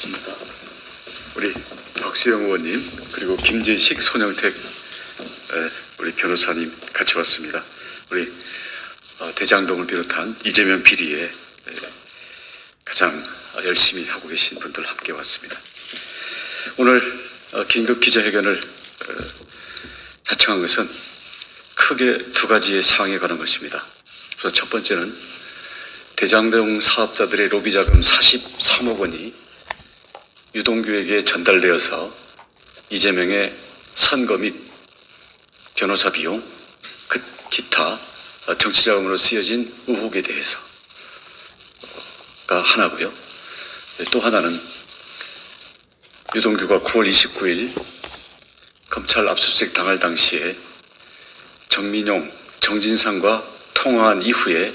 안녕하십니까. 우리 박수영 의원님 그리고 김재식 손영택 에, 우리 변호사님 같이 왔습니다. 우리 어, 대장동을 비롯한 이재명 비리에 에, 가장 열심히 하고 계신 분들 함께 왔습니다. 오늘 어, 긴급 기자회견을 어, 자청한 것은 크게 두 가지의 사항에 관한 것입니다. 우선 첫 번째는 대장동 사업자들의 로비 자금 43억 원이 유동규에게 전달되어서 이재명의 선거 및 변호사 비용, 그 기타 정치 자금으로 쓰여진 의혹에 대해서가 하나고요. 또 하나는 유동규가 9월 29일 검찰 압수수색 당할 당시에 정민용, 정진상과 통화한 이후에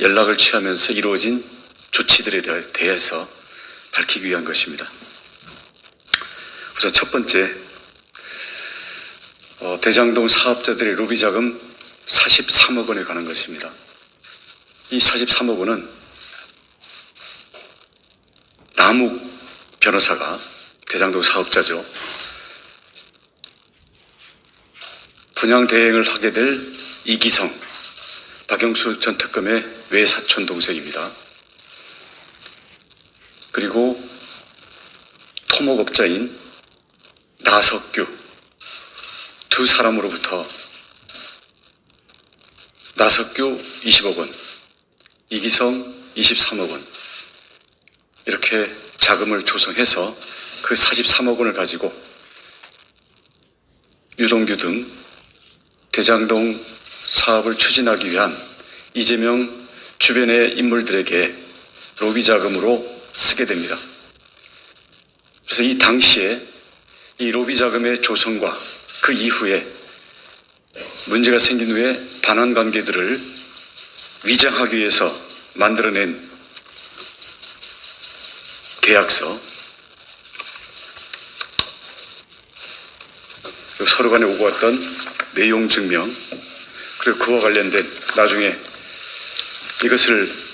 연락을 취하면서 이루어진 조치들에 대해- 대해서 밝히기 위한 것입니다. 우선 첫 번째, 어, 대장동 사업자들의 로비 자금 43억 원에 관한 것입니다. 이 43억 원은 남욱 변호사가 대장동 사업자죠. 분양 대행을 하게 될 이기성, 박영수 전 특검의 외사촌 동생입니다. 그리고 토목업자인 나석규. 두 사람으로부터 나석규 20억 원, 이기성 23억 원. 이렇게 자금을 조성해서 그 43억 원을 가지고 유동규 등 대장동 사업을 추진하기 위한 이재명 주변의 인물들에게 로비 자금으로 쓰게 됩니다. 그래서 이 당시에 이 로비 자금의 조성과 그 이후에 문제가 생긴 후에 반환 관계들을 위장하기 위해서 만들어낸 계약서 서로 간에 오고 왔던 내용 증명 그리고 그와 관련된 나중에 이것을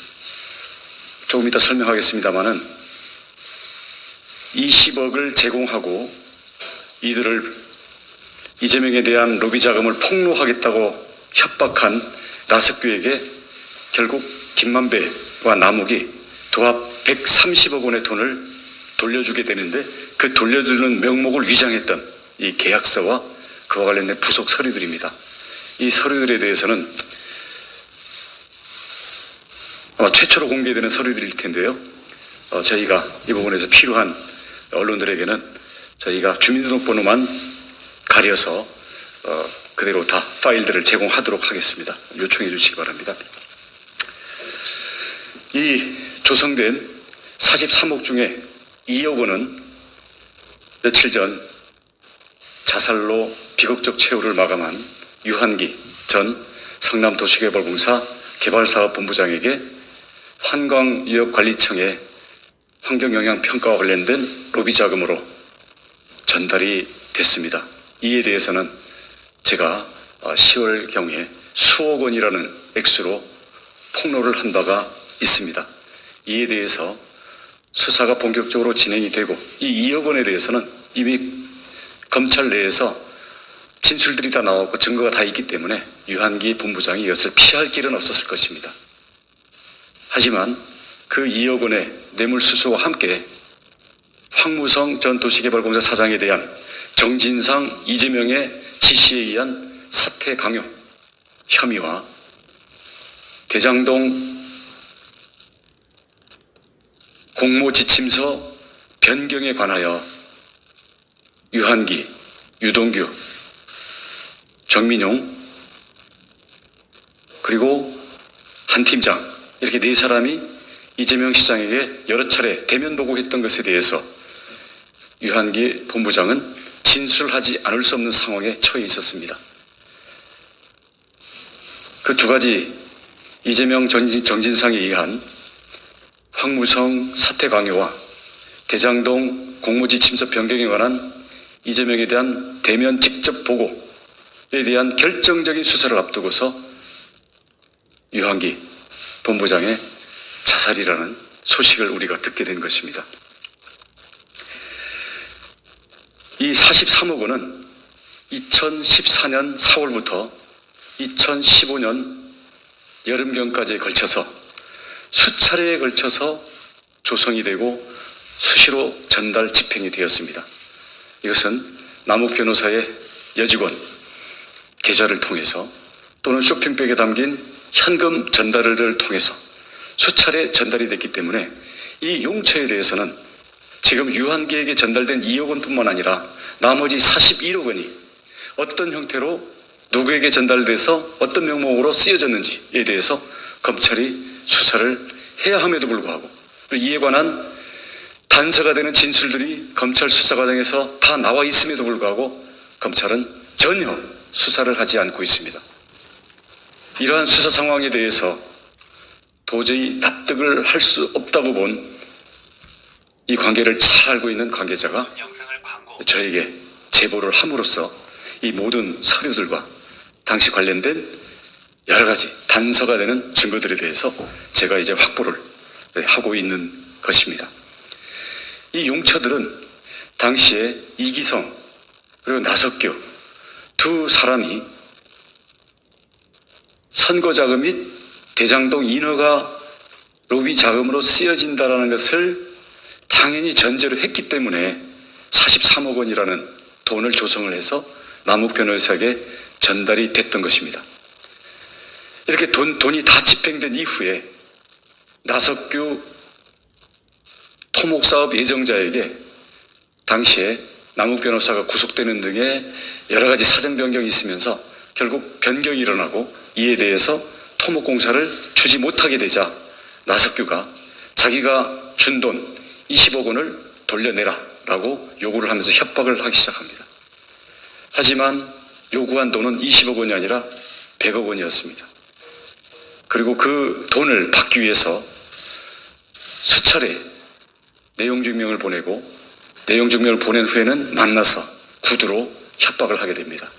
조금 이따 설명하겠습니다마는 20억을 제공하고 이들을 이재명에 대한 로비 자금을 폭로하겠다고 협박한 나석규에게 결국 김만배와 남욱이 도합 130억 원의 돈을 돌려주게 되는데 그 돌려주는 명목을 위장했던 이 계약서와 그와 관련된 부속 서류들입니다. 이 서류들에 대해서는 아마 최초로 공개되는 서류들일 텐데요. 어, 저희가 이 부분에서 필요한 언론들에게는 저희가 주민등록번호만 가려서 어, 그대로 다 파일들을 제공하도록 하겠습니다. 요청해 주시기 바랍니다. 이 조성된 43억 중에 2억 원은 며칠 전 자살로 비극적 최후를 마감한 유한기 전 성남도시개발공사 개발사업본부장에게 환광유역관리청의 환경영향평가와 관련된 로비 자금으로 전달이 됐습니다. 이에 대해서는 제가 10월 경에 수억 원이라는 액수로 폭로를 한 바가 있습니다. 이에 대해서 수사가 본격적으로 진행이 되고 이 2억 원에 대해서는 이미 검찰 내에서 진술들이 다 나왔고 증거가 다 있기 때문에 유한기 본부장이 이것을 피할 길은 없었을 것입니다. 하지만 그 2억 원의 뇌물수수와 함께 황무성 전 도시개발공사 사장에 대한 정진상 이재명의 지시에 의한 사퇴 강요 혐의와 대장동 공모 지침서 변경에 관하여 유한기, 유동규, 정민용 그리고 한 팀장 이렇게 네 사람이 이재명 시장에게 여러 차례 대면 보고했던 것에 대해서 유한기 본부장은 진술하지 않을 수 없는 상황에 처해 있었습니다. 그 두 가지 이재명 전진, 정진상에 의한 황무성 사퇴 강요와 대장동 공무지 침서 변경에 관한 이재명에 대한 대면 직접 보고에 대한 결정적인 수사를 앞두고서 유한기 본부장의 자살이라는 소식을 우리가 듣게 된 것입니다. 이 43억 원은 2014년 4월부터 2015년 여름경까지에 걸쳐서 수차례에 걸쳐서 조성이 되고 수시로 전달 집행이 되었습니다. 이것은 남욱 변호사의 여직원 계좌를 통해서 또는 쇼핑백에 담긴 현금 전달을 통해서 수차례 전달이 됐기 때문에 이 용처에 대해서는 지금 유한계에게 전달된 2억 원뿐만 아니라 나머지 41억 원이 어떤 형태로 누구에게 전달돼서 어떤 명목으로 쓰여졌는지에 대해서 검찰이 수사를 해야 함에도 불구하고 이에 관한 단서가 되는 진술들이 검찰 수사 과정에서 다 나와 있음에도 불구하고 검찰은 전혀 수사를 하지 않고 있습니다. 이러한 수사 상황에 대해서 도저히 납득을 할 수 없다고 본 이 관계를 잘 알고 있는 관계자가 저에게 제보를 함으로써 이 모든 서류들과 당시 관련된 여러 가지 단서가 되는 증거들에 대해서 제가 이제 확보를 네, 하고 있는 것입니다. 이 용처들은 당시에 이기성 그리고 나석규 두 사람이 선거 자금 및 대장동 인허가 로비 자금으로 쓰여진다라는 것을 당연히 전제로 했기 때문에 43억 원이라는 돈을 조성을 해서 남욱 변호사에게 전달이 됐던 것입니다. 이렇게 돈, 돈이 다 집행된 이후에 나석규 토목사업 예정자에게 당시에 남욱 변호사가 구속되는 등의 여러 가지 사정 변경이 있으면서 결국 변경이 일어나고 이에 대해서 토목공사를 주지 못하게 되자 나석규가 자기가 준 돈 20억 원을 돌려내라 라고 요구를 하면서 협박을 하기 시작합니다. 하지만 요구한 돈은 20억 원이 아니라 100억 원이었습니다. 그리고 그 돈을 받기 위해서 수차례 내용 증명을 보내고 내용 증명을 보낸 후에는 만나서 구두로 협박을 하게 됩니다.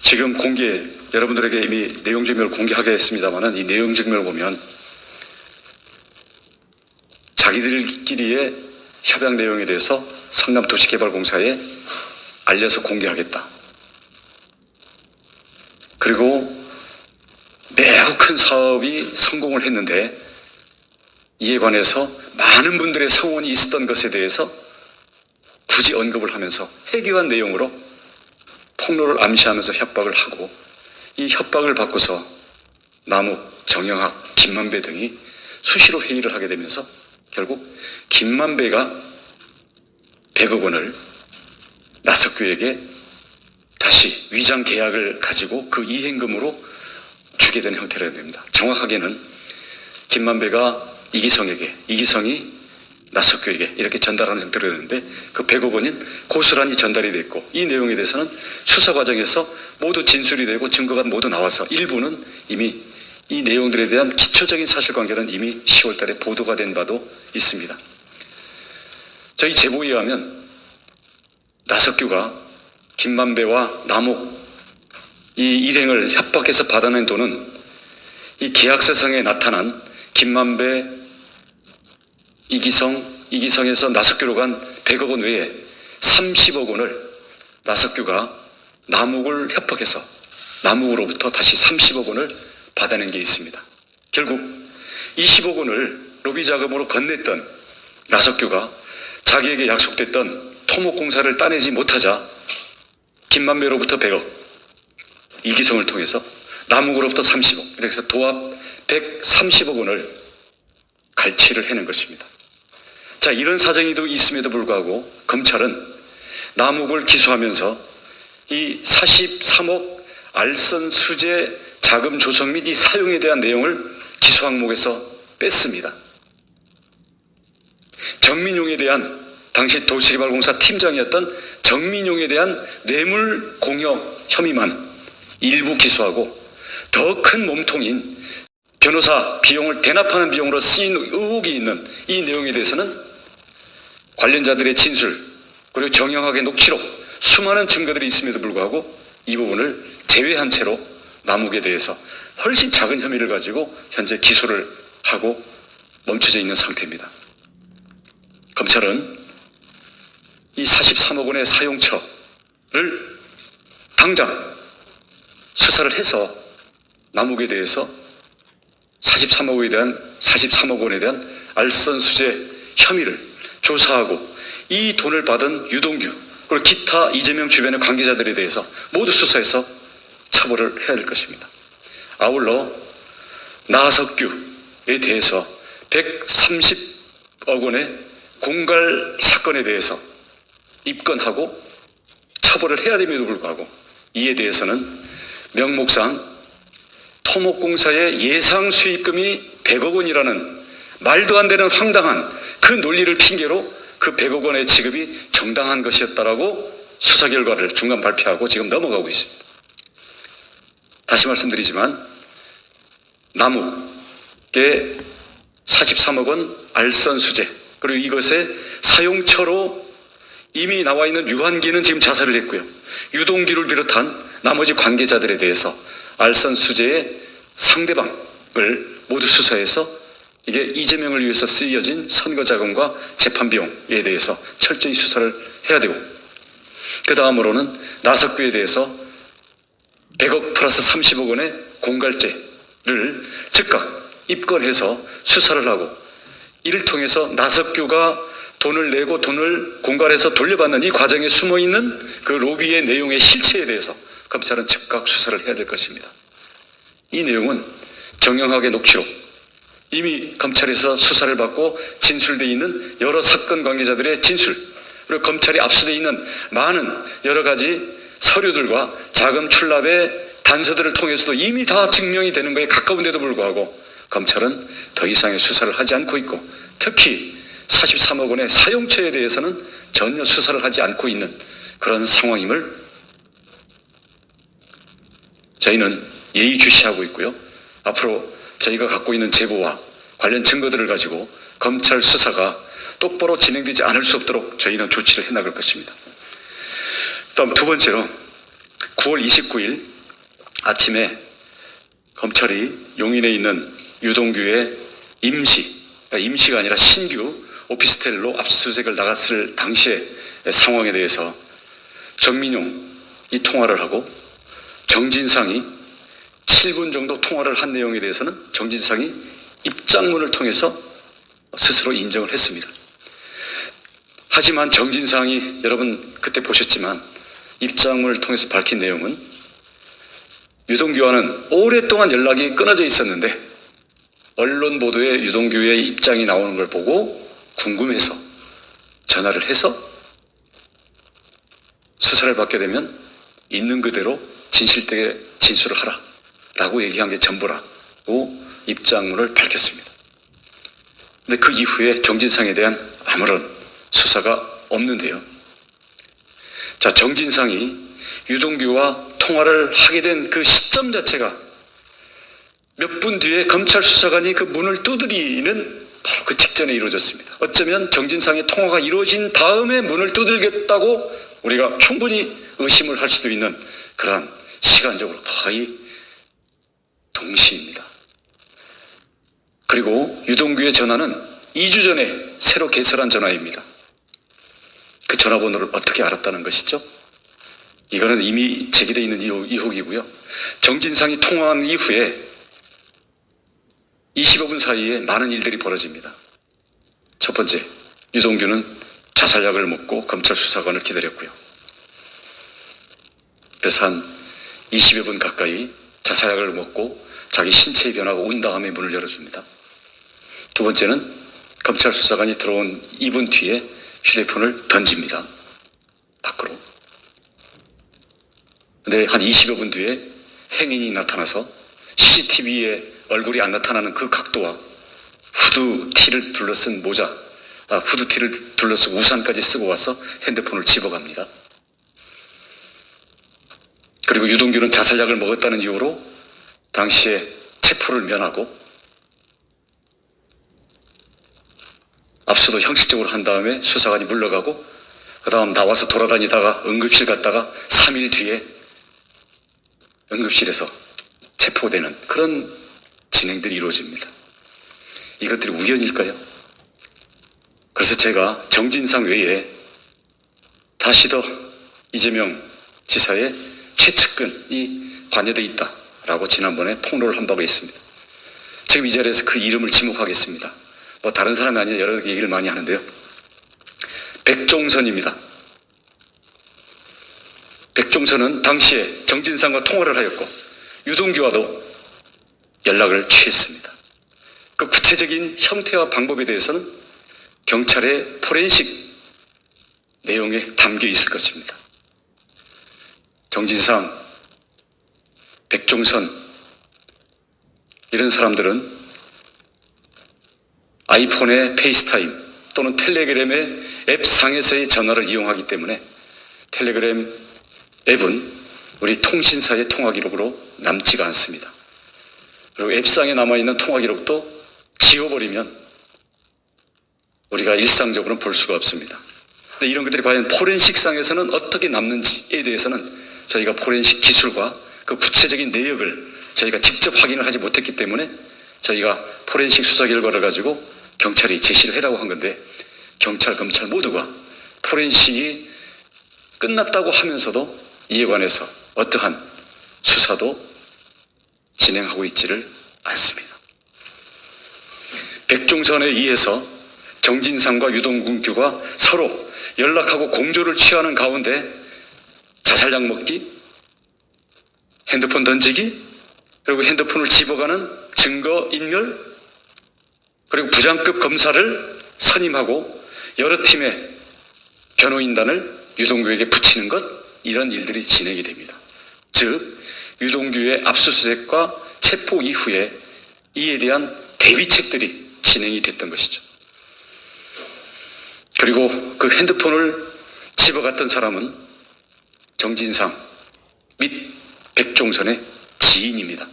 지금 공개 여러분들에게 이미 내용 증명을 공개하게 했습니다만은 이 내용 증명을 보면 자기들끼리의 협약 내용에 대해서 성남도시개발공사에 알려서 공개하겠다. 그리고 매우 큰 사업이 성공을 했는데 이에 관해서 많은 분들의 성원이 있었던 것에 대해서 굳이 언급을 하면서 해교한 내용으로 폭로를 암시하면서 협박을 하고 이 협박을 받고서 남욱, 정영학, 김만배 등이 수시로 회의를 하게 되면서 결국 김만배가 100억 원을 나석규에게 다시 위장 계약을 가지고 그 이행금으로 주게 된 형태라 됩니다. 정확하게는 김만배가 이기성에게, 이기성이 나석규에게 이렇게 전달하는 형태로 되는데 그 100억 원인 고스란히 전달이 됐고 이 내용에 대해서는 수사 과정에서 모두 진술이 되고 증거가 모두 나와서 일부는 이미 이 내용들에 대한 기초적인 사실관계는 이미 10월 달에 보도가 된 바도 있습니다. 저희 제보에 의하면 나석규가 김만배와 남욱 이 일행을 협박해서 받아낸 돈은 이 계약서상에 나타난 김만배, 이기성, 이기성에서 나석규로 간 100억 원 외에 30억 원을 나석규가 남욱을 협박해서 남욱으로부터 다시 30억 원을 받아낸 게 있습니다. 결국 20억 원을 로비 자금으로 건넸던 나석규가 자기에게 약속됐던 토목공사를 따내지 못하자 김만배로부터 100억, 이기성을 통해서 남욱으로부터 30억, 그래서 도합 130억 원을 갈취를 해낸 것입니다. 자, 이런 사정이 있음에도 불구하고 검찰은 남욱을 기소하면서 이 43억 알선 수재 자금 조성 및 이 사용에 대한 내용을 기소 항목에서 뺐습니다. 정민용에 대한 당시 도시개발공사 팀장이었던 정민용에 대한 뇌물 공여 혐의만 일부 기소하고 더 큰 몸통인 변호사 비용을 대납하는 비용으로 쓰인 의혹이 있는 이 내용에 대해서는 관련자들의 진술 그리고 정형학의 녹취록 수많은 증거들이 있음에도 불구하고 이 부분을 제외한 채로 남욱에 대해서 훨씬 작은 혐의를 가지고 현재 기소를 하고 멈춰져 있는 상태입니다. 검찰은 이 43억 원의 사용처를 당장 수사를 해서 남욱에 대해서 43억 원에 대한 43억 원에 대한 알선 수재 혐의를 조사하고 이 돈을 받은 유동규 그리고 기타 이재명 주변의 관계자들에 대해서 모두 수사해서 처벌을 해야 될 것입니다. 아울러 나석규에 대해서 130억 원의 공갈 사건에 대해서 입건하고 처벌을 해야 됨에도 불구하고 이에 대해서는 명목상 토목공사의 예상 수익금이 100억 원이라는 말도 안 되는 황당한 그 논리를 핑계로 그 100억 원의 지급이 정당한 것이었다라고 수사 결과를 중간 발표하고 지금 넘어가고 있습니다. 다시 말씀드리지만 남욱의 43억 원 알선 수재 그리고 이것의 사용처로 이미 나와 있는 유한기는 지금 자살을 했고요. 유동기를 비롯한 나머지 관계자들에 대해서 알선 수재의 상대방을 모두 수사해서 이게 이재명을 위해서 쓰여진 선거 자금과 재판 비용에 대해서 철저히 수사를 해야 되고 그 다음으로는 나석규에 대해서 100억 플러스 30억 원의 공갈죄를 즉각 입건해서 수사를 하고 이를 통해서 나석규가 돈을 내고 돈을 공갈해서 돌려받는 이 과정에 숨어 있는 그 로비의 내용의 실체에 대해서 검찰은 즉각 수사를 해야 될 것입니다. 이 내용은 정영학의 녹취록 이미 검찰에서 수사를 받고 진술돼 있는 여러 사건 관계자들의 진술 그리고 검찰이 압수돼 있는 많은 여러 가지 서류들과 자금 출납의 단서들을 통해서도 이미 다 증명이 되는 것에 가까운데도 불구하고 검찰은 더 이상의 수사를 하지 않고 있고 특히 43억 원의 사용처에 대해서는 전혀 수사를 하지 않고 있는 그런 상황임을 저희는 예의주시하고 있고요. 앞으로 저희가 갖고 있는 제보와 관련 증거들을 가지고 검찰 수사가 똑바로 진행되지 않을 수 없도록 저희는 조치를 해나갈 것입니다. 다음 두 번째로 9월 29일 아침에 검찰이 용인에 있는 유동규의 임시, 그러니까 임시가 아니라 신규 오피스텔로 압수수색을 나갔을 당시의 상황에 대해서 정민용 이 통화를 하고 정진상이 7분 정도 통화를 한 내용에 대해서는 정진상이 입장문을 통해서 스스로 인정을 했습니다. 하지만 정진상이 여러분 그때 보셨지만 입장문을 통해서 밝힌 내용은 유동규와는 오랫동안 연락이 끊어져 있었는데 언론 보도에 유동규의 입장이 나오는 걸 보고 궁금해서 전화를 해서 수사를 받게 되면 있는 그대로 진실되게 진술을 하라 라고 얘기한 게 전부라고 입장문을 밝혔습니다. 근데 그 이후에 정진상에 대한 아무런 수사가 없는데요. 자, 정진상이 유동규와 통화를 하게 된 그 시점 자체가 몇 분 뒤에 검찰 수사관이 그 문을 두드리는 바로 그 직전에 이루어졌습니다. 어쩌면 정진상의 통화가 이루어진 다음에 문을 두들겼다고 우리가 충분히 의심을 할 수도 있는 그러한 시간적으로 거의 동시입니다. 그리고 유동규의 전화는 2주 전에 새로 개설한 전화입니다. 그 전화번호를 어떻게 알았다는 것이죠? 이거는 이미 제기되어 있는 의혹, 의혹이고요. 정진상이 통화한 이후에 25분 사이에 많은 일들이 벌어집니다. 첫 번째, 유동규는 자살약을 먹고 검찰 수사관을 기다렸고요. 그래서 한 20여 분 가까이 자살약을 먹고 자기 신체의 변화가 온 다음에 문을 열어줍니다. 두 번째는 검찰 수사관이 들어온 2분 뒤에 휴대폰을 던집니다. 밖으로. 근데 한 20여 분 뒤에 행인이 나타나서 CCTV에 얼굴이 안 나타나는 그 각도와 후드티를 둘러쓴 모자, 아, 후드티를 둘러쓴 우산까지 쓰고 와서 핸드폰을 집어갑니다. 그리고 유동규는 자살약을 먹었다는 이유로 당시에 체포를 면하고 압수도 형식적으로 한 다음에 수사관이 물러가고 그 다음 나와서 돌아다니다가 응급실 갔다가 3일 뒤에 응급실에서 체포되는 그런 진행들이 이루어집니다. 이것들이 우연일까요? 그래서 제가 정진상 외에 다시 더 이재명 지사의 최측근이 관여돼 있다 라고 지난번에 폭로를 한 바가 있습니다. 지금 이 자리에서 그 이름을 지목하겠습니다. 뭐 다른 사람이 아니라 여러 얘기를 많이 하는데요. 백종선입니다. 백종선은 당시에 정진상과 통화를 하였고 유동규와도 연락을 취했습니다. 그 구체적인 형태와 방법에 대해서는 경찰의 포렌식 내용에 담겨 있을 것입니다. 정진상, 백종선 이런 사람들은 아이폰의 페이스타임 또는 텔레그램의 앱 상에서의 전화를 이용하기 때문에 텔레그램 앱은 우리 통신사의 통화 기록으로 남지가 않습니다. 그리고 앱상에 남아있는 통화 기록도 지워버리면 우리가 일상적으로는 볼 수가 없습니다. 이런 것들이 과연 포렌식상에서는 어떻게 남는지에 대해서는 저희가 포렌식 기술과 그 구체적인 내역을 저희가 직접 확인을 하지 못했기 때문에 저희가 포렌식 수사 결과를 가지고 경찰이 제시를 해라고 한 건데 경찰, 검찰 모두가 포렌식이 끝났다고 하면서도 이에 관해서 어떠한 수사도 진행하고 있지를 않습니다. 백종선에 의해서 정진상과 유동근규가 서로 연락하고 공조를 취하는 가운데 자살약 먹기, 핸드폰 던지기, 그리고 핸드폰을 집어가는 증거 인멸, 그리고 부장급 검사를 선임하고 여러 팀의 변호인단을 유동규에게 붙이는 것, 이런 일들이 진행이 됩니다. 즉, 유동규의 압수수색과 체포 이후에 이에 대한 대비책들이 진행이 됐던 것이죠. 그리고 그 핸드폰을 집어갔던 사람은 정진상 및 백종선의 지인입니다.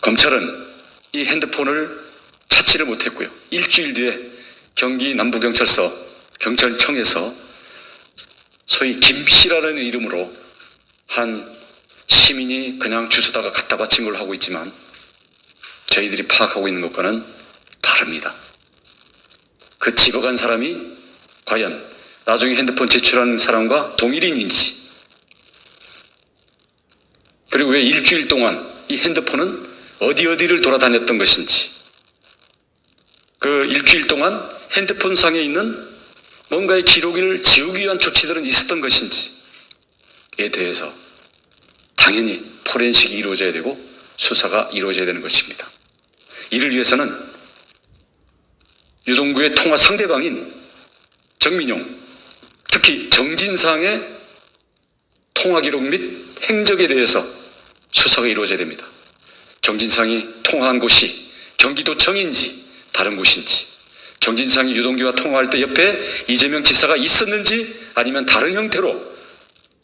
검찰은 이 핸드폰을 찾지를 못했고요. 일주일 뒤에 경기 남부경찰서 경찰청에서 소위 김 씨라는 이름으로 한 시민이 그냥 주소다가 갖다 바친 걸로 하고 있지만 저희들이 파악하고 있는 것과는 다릅니다. 그 집어간 사람이 과연 나중에 핸드폰 제출한 사람과 동일인인지 그리고 왜 일주일 동안 이 핸드폰은 어디 어디를 돌아다녔던 것인지 그 일주일 동안 핸드폰 상에 있는 뭔가의 기록을 지우기 위한 조치들은 있었던 것인지에 대해서 당연히 포렌식이 이루어져야 되고 수사가 이루어져야 되는 것입니다. 이를 위해서는 유동구의 통화 상대방인 정민용, 특히 정진상의 통화 기록 및 행적에 대해서 수사가 이루어져야 됩니다. 정진상이 통화한 곳이 경기도청인지 다른 곳인지, 정진상이 유동규와 통화할 때 옆에 이재명 지사가 있었는지 아니면 다른 형태로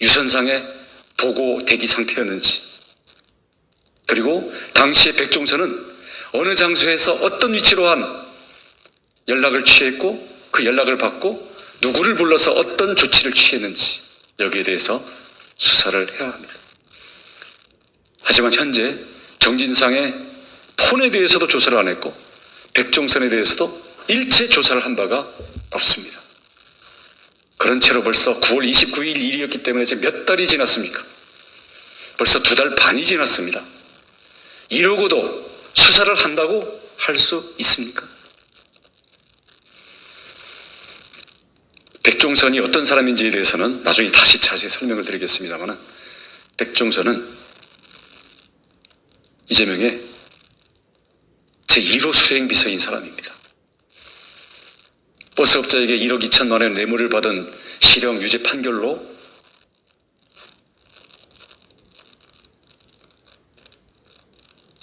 유선상의 보고 대기 상태였는지, 그리고 당시에 백종선은 어느 장소에서 어떤 위치로 한 연락을 취했고 그 연락을 받고 누구를 불러서 어떤 조치를 취했는지 여기에 대해서 수사를 해야 합니다. 하지만 현재 정진상의 폰에 대해서도 조사를 안 했고 백종선에 대해서도 일체 조사를 한 바가 없습니다. 그런 채로 벌써 9월 29일 일이었기 때문에 이제 몇 달이 지났습니까? 벌써 두 달 반이 지났습니다. 이러고도 수사를 한다고 할 수 있습니까? 백종선이 어떤 사람인지에 대해서는 나중에 다시 자세히 설명을 드리겠습니다만 백종선은 이재명의 제1호 수행비서인 사람입니다. 버스업자에게 1억 2천만 원 뇌물을 받은 실형 유죄 판결로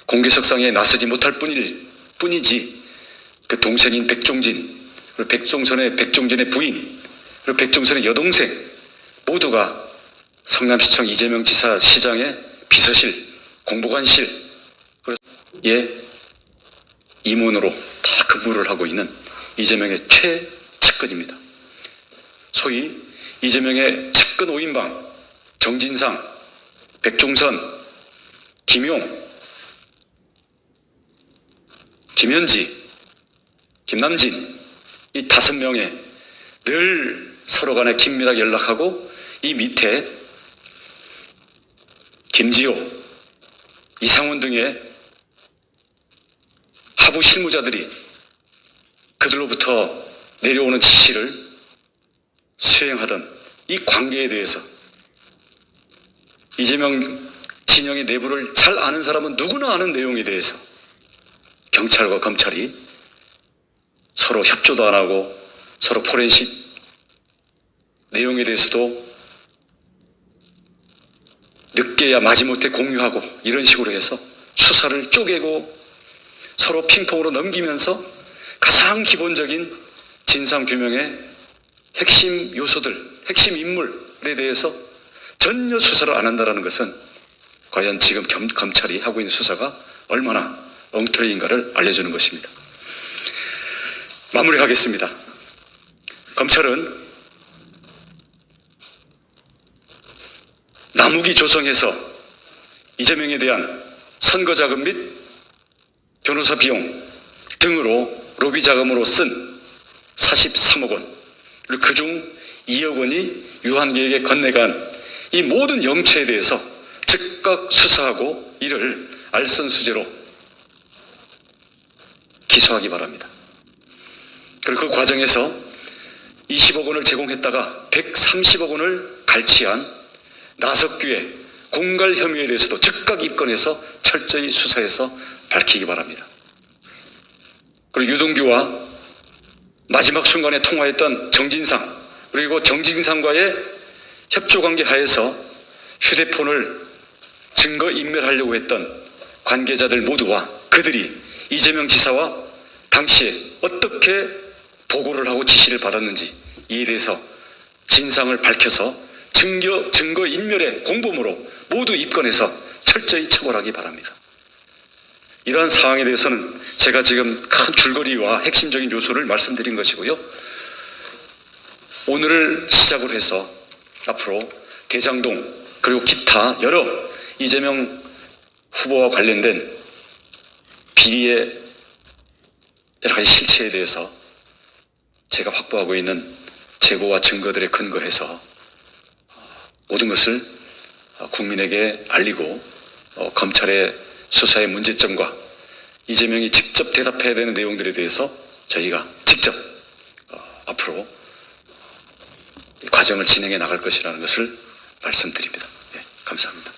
공개석상에 나서지 못할 뿐일 뿐이지 그 동생인 백종진 그리고 백종선의 백종진의 부인 그리고 백종선의 여동생 모두가 성남시청 이재명 지사 시장의 비서실 공보관실 에 임원으로 다 근무를 하고 있는 이재명의 최측근입니다. 소위 이재명의 측근 5인방 정진상, 백종선, 김용, 김현지, 김남진 이 다섯 명의 늘 서로 간에 긴밀하게 연락하고 이 밑에 김지호, 이상훈 등의 하부 실무자들이 그들로부터 내려오는 지시를 수행하던 이 관계에 대해서 이재명 진영의 내부를 잘 아는 사람은 누구나 아는 내용에 대해서 경찰과 검찰이 서로 협조도 안 하고 서로 포렌식 내용에 대해서도 늦게야 마지못해 공유하고 이런 식으로 해서 수사를 쪼개고 서로 핑퐁으로 넘기면서 가장 기본적인 진상 규명의 핵심 요소들, 핵심 인물에 대해서 전혀 수사를 안 한다는 것은 과연 지금 겸- 검찰이 하고 있는 수사가 얼마나 엉터리인가를 알려주는 것입니다. 마무리하겠습니다. 검찰은 나무기 조성해서 이재명에 대한 선거 자금 및 변호사 비용 등으로 로비 자금으로 쓴 43억 원, 그리고 그중 2억 원이 유한계에게 건네간 이 모든 영체에 대해서 즉각 수사하고 이를 알선수재로 기소하기 바랍니다. 그리고 그 과정에서 20억 원을 제공했다가 130억 원을 갈취한 나석규의 공갈 혐의에 대해서도 즉각 입건해서 철저히 수사해서 밝히기 바랍니다. 그리고 유동규와 마지막 순간에 통화했던 정진상 그리고 정진상과의 협조 관계 하에서 휴대폰을 증거 인멸하려고 했던 관계자들 모두와 그들이 이재명 지사와 당시에 어떻게 보고를 하고 지시를 받았는지 이에 대해서 진상을 밝혀서 증거, 증거 인멸의 공범으로 모두 입건해서 철저히 처벌하기 바랍니다. 이러한 상황에 대해서는 제가 지금 큰 줄거리와 핵심적인 요소를 말씀드린 것이고요. 오늘을 시작으로 해서 앞으로 대장동 그리고 기타 여러 이재명 후보와 관련된 비리의 여러 가지 실체에 대해서 제가 확보하고 있는 제보와 증거들에 근거해서 모든 것을 국민에게 알리고 어, 검찰의 수사의 문제점과 이재명이 직접 대답해야 되는 내용들에 대해서 저희가 직접 어, 앞으로 이 과정을 진행해 나갈 것이라는 것을 말씀드립니다. 예, 감사합니다.